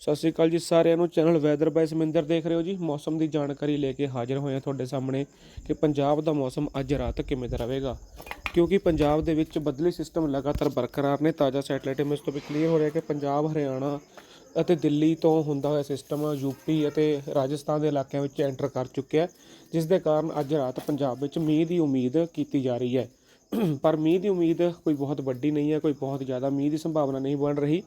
ਸਤਿ ਸ਼੍ਰੀ ਅਕਾਲ ਜੀ ਸਾਰਿਆਂ ਨੂੰ। ਚੈਨਲ ਵੈਦਰ ਬਾਈ ਸਮਿੰਦਰ ਦੇਖ ਰਹੇ ਹੋ ਜੀ। ਮੌਸਮ ਦੀ ਜਾਣਕਾਰੀ ਲੈ ਕੇ ਹਾਜ਼ਰ ਹੋਏ ਹਾਂ ਤੁਹਾਡੇ ਸਾਹਮਣੇ ਕਿ ਪੰਜਾਬ ਦਾ ਮੌਸਮ ਅੱਜ ਰਾਤ ਕਿਵੇਂ ਦਾ ਰਹੇਗਾ। ਕਿਉਂਕਿ ਪੰਜਾਬ ਦੇ ਵਿੱਚ ਬਦਲੀ ਸਿਸਟਮ ਲਗਾਤਾਰ ਬਰਕਰਾਰ ਨੇ। ਤਾਜ਼ਾ ਸੈਟਲਾਈਟ ਇਮੇਜ ਤੋਂ ਵੀ ਕਲੀਅਰ ਹੋ ਰਿਹਾ ਕਿ ਪੰਜਾਬ, ਹਰਿਆਣਾ ਅਤੇ ਦਿੱਲੀ ਤੋਂ ਹੁੰਦਾ ਹੋਇਆ ਸਿਸਟਮ ਯੂਪੀ ਅਤੇ ਰਾਜਸਥਾਨ ਦੇ ਇਲਾਕਿਆਂ ਵਿੱਚ ਐਂਟਰ ਕਰ ਚੁੱਕਿਆ ਜਿਸ ਦੇ ਕਾਰਨ ਅੱਜ ਰਾਤ ਪੰਜਾਬ ਵਿੱਚ ਮੀਂਹ ਦੀ ਉਮੀਦ ਕੀਤੀ ਜਾ ਰਹੀ ਹੈ। ਪਰ ਮੀਂਹ ਦੀ ਉਮੀਦ ਕੋਈ ਬਹੁਤ ਵੱਡੀ ਨਹੀਂ ਹੈ, ਕੋਈ ਬਹੁਤ ਜ਼ਿਆਦਾ ਮੀਂਹ ਦੀ ਸੰਭਾਵਨਾ ਨਹੀਂ ਬਣ ਰਹੀ।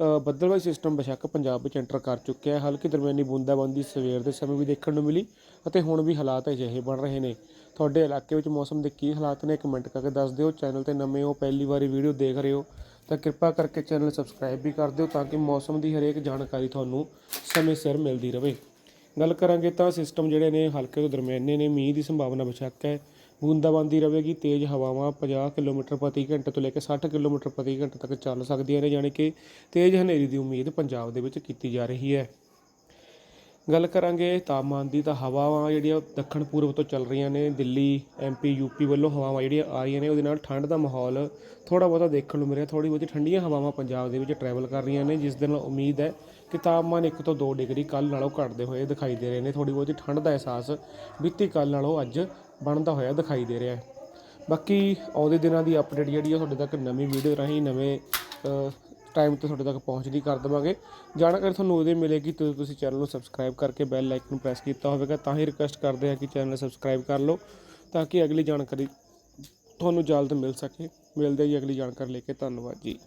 ਬੱਦਲਵਾਈ ਸਿਸਟਮ ਬੇਸ਼ੱਕ ਪੰਜਾਬ ਵਿੱਚ ਐਂਟਰ ਕਰ ਚੁੱਕਿਆ ਹੈ। ਹਲਕੀ ਦਰਮਿਆਨੀ ਬੂੰਦਾਬਾਂਦੀ ਸਵੇਰ ਦੇ ਸਮੇਂ ਵੀ ਦੇਖਣ ਨੂੰ ਮਿਲੀ ਅਤੇ ਹੁਣ ਵੀ ਹਾਲਾਤ ਅਜਿਹੇ ਬਣ ਰਹੇ ਨੇ। ਤੁਹਾਡੇ ਇਲਾਕੇ ਵਿੱਚ ਮੌਸਮ ਦੇ ਕੀ ਹਾਲਾਤ ਨੇ? ਕਮੈਂਟ ਕਰਕੇ ਦੱਸ ਦਿਓ। ਚੈਨਲ ਤੇ ਨਵੇਂ ਹੋ, ਪਹਿਲੀ ਵਾਰੀ ਵੀਡੀਓ ਦੇਖ ਰਹੇ ਹੋ, ਤਾਂ ਕਿਰਪਾ ਕਰਕੇ ਚੈਨਲ ਸਬਸਕ੍ਰਾਈਬ ਵੀ ਕਰ ਦਿਓ ਤਾਂ ਕਿ ਮੌਸਮ ਦੀ ਹਰੇਕ ਜਾਣਕਾਰੀ ਤੁਹਾਨੂੰ ਸਮੇਂ ਸਿਰ ਮਿਲਦੀ ਰਹੇ ਗੱਲ ਕਰਾਂਗੇ ਤਾਂ ਸਿਸਟਮ ਜਿਹੜੇ ਨੇ, ਹਲਕੇ ਤੋਂ ਦਰਮਿਆਨੇ ਨੇ, ਮੀਂਹ ਦੀ ਸੰਭਾਵਨਾ ਬੇਸ਼ੱਕ ਹੈ। ਬੂੰਦਾਬਾਂਦੀ ਰਹੇਗੀ ਤੇਜ਼ ਹਵਾਵਾਂ 50 ਕਿਲੋਮੀਟਰ ਪ੍ਰਤੀ ਘੰਟੇ ਤੋਂ ਲੈ ਕੇ 60 ਕਿਲੋਮੀਟਰ ਪ੍ਰਤੀ ਘੰਟੇ ਤੱਕ ਚੱਲ ਸਕਦੀਆਂ ਨੇ, ਯਾਨੀ ਕਿ ਤੇਜ਼ ਹਨੇਰੀ ਦੀ ਉਮੀਦ ਪੰਜਾਬ ਦੇ ਵਿੱਚ ਕੀਤੀ ਜਾ ਰਹੀ ਹੈ। ਗੱਲ ਕਰਾਂਗੇ ਤਾਪਮਾਨ ਦੀ, ਤਾਂ ਹਵਾਵਾਂ ਜਿਹੜੀਆਂ ਦੱਖਣ ਪੂਰਬ ਤੋਂ ਚੱਲ ਰਹੀਆਂ ਨੇ, ਦਿੱਲੀ ਐਮਪੀ ਯੂਪੀ ਵੱਲੋਂ ਹਵਾਵਾਂ ਜਿਹੜੀਆਂ ਆ ਰਹੀਆਂ ਨੇ, ਉਹਦੇ ਨਾਲ ਠੰਡ ਦਾ ਮਾਹੌਲ ਥੋੜਾ ਬਹੁਤਾ ਦੇਖਣ ਨੂੰ ਮਿਲਿਆ ਰਿਹਾ ਥੋੜੀ ਬਹੁਤੀ ਠੰਡੀਆਂ ਹਵਾਵਾਂ ਪੰਜਾਬ ਦੇ ਵਿੱਚ ਟਰੈਵਲ ਕਰ ਰਹੀਆਂ ਨੇ, ਜਿਸ ਦੇ ਨਾਲ ਉਮੀਦ ਹੈ ਕਿ ਤਾਪਮਾਨ 1 ਤੋਂ 2 ਡਿਗਰੀ ਕੱਲ ਨਾਲੋਂ ਘਟਦੇ ਹੋਏ ਦਿਖਾਈ ਦੇ ਰਹੇ ਨੇ। ਥੋੜੀ ਬਹੁਤੀ ਠੰਡ ਦਾ ਅਹਿਸਾਸ ਬੀਤੀ ਕੱਲ ਨਾਲੋਂ ਅੱਜ ਬਣਦਾ ਹੋਇਆ ਦਿਖਾਈ ਦੇ ਰਿਹਾ ਹੈ। ਬਾਕੀ ਆਉਂਦੇ ਦਿਨਾਂ ਦੀ ਅਪਡੇਟ ਜਿਹੜੀ ਆ, ਤੁਹਾਡੇ ਤੱਕ ਨਵੀਂ ਵੀਡੀਓ ਰਾਹੀਂ, ਨਵੇਂ ਟਾਈਮ ਤੇ ਤੁਹਾਡੇ ਤੱਕ ਪਹੁੰਚਦੀ ਕਰ ਦੇਵਾਂਗੇ। ਜਾਣਕਾਰੀ ਤੁਹਾਨੂੰ ਉਹਦੇ ਮਿਲੇਗੀ ਤੇ ਤੁਸੀਂ ਚੈਨਲ ਨੂੰ ਸਬਸਕ੍ਰਾਈਬ ਕਰਕੇ ਬੈਲ ਆਈਕਨ ਨੂੰ ਪ੍ਰੈਸ ਕੀਤਾ ਹੋਵੇਗਾ, ਤਾਂ ਹੀ ਰਿਕੁਐਸਟ ਕਰਦੇ ਹਾਂ ਕਿ ਚੈਨਲ ਸਬਸਕ੍ਰਾਈਬ ਕਰ ਲਓ, ਤਾਂ ਕਿ ਅਗਲੀ ਜਾਣਕਾਰੀ ਤੁਹਾਨੂੰ ਜਲਦ ਮਿਲ ਸਕੇ। ਮਿਲਦੇ ਜੀ ਅਗਲੀ ਜਾਣਕਾਰੀ ਲੈ ਕੇ। ਧੰਨਵਾਦ ਜੀ।